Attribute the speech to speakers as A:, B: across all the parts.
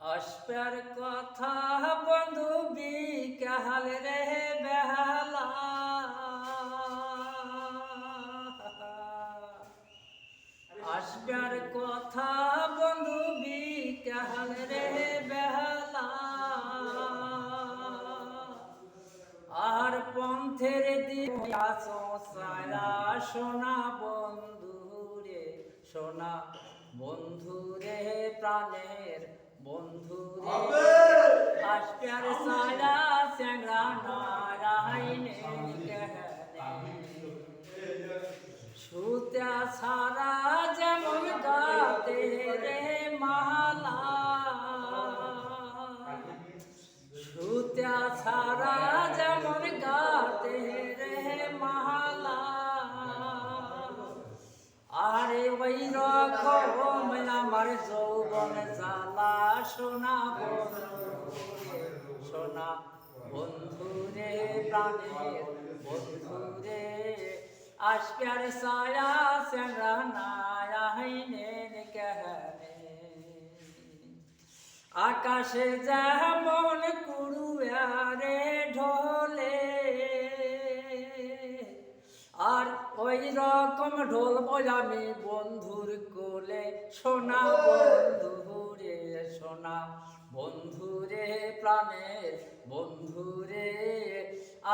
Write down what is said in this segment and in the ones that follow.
A: আসবার কথা বন্ধু বিকাল রে বেহালা। আসবার কথা বন্ধু বিকাল রে বেহালা। আর পন্থের দিয়া সোনা বন্ধু রে, সোনা। বন্ধু রে প্রাণের বন্ধু রে আসপ্যার সারা স্যাংরা নারায়ণে সুতা সারা যেমন গাতে রে মালা। সুতা সারা জ্বালা সোনা সোনা বন্ধু রে, প্রাণের বন্ধু রে। আসপ্যার সায়া স্যাংরা নারায়ণের কেহনে। আকাশে যেমন কুড়ুয়ারে ঢোলে, আর ওই রকম ঢোল আমি বন্ধুর কোলে, সোনা বন্ধু রে প্রাণের বন্ধু রে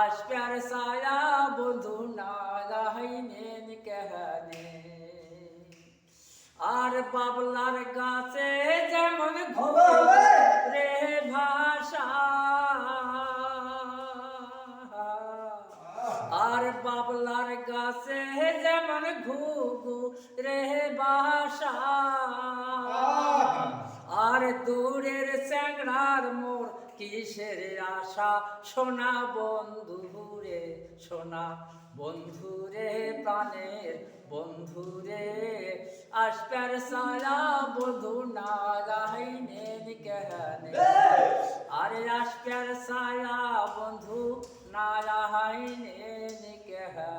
A: আসপ্যার সায়া বন্ধু নাগাইনেন কেহনে। আর বাবলার গাছে যেমন রে ভাষা, আর বাবলার গাছে যেমন ঘুঘু রে বাসা আর দূরের চ্যাংড়ার মোর কিসের আশা? সোনা বন্ধু রে, সোনা বন্ধু রে, প্রাণের বন্ধু রে। আসপার সারা বন্ধু না কেহনে। আরে আসপার সারা বন্ধু না গাইনেন কেহনে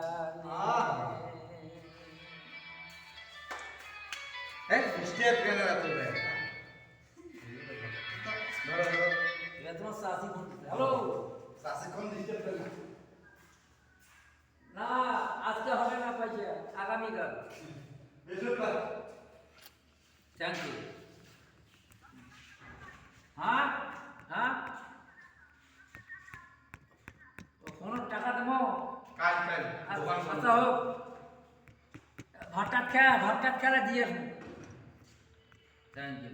B: হ্যাঁ স্টেপ কেন এত
A: তোমার সাথী হ্যালো?
B: সাসে কোন স্টেপ কেন
A: না আজকে হবে না পয়সা আগামীকাল। থ্যাংক ইউ হ্যাঁ? হ্যাঁ? কোনো টাকা দেবো?
B: কাজ কাজ দোকান
A: আচ্ছা হোক। ভাতটা খেয়া ভাতটা খেলা দিয়ে থ্যাংক ইউ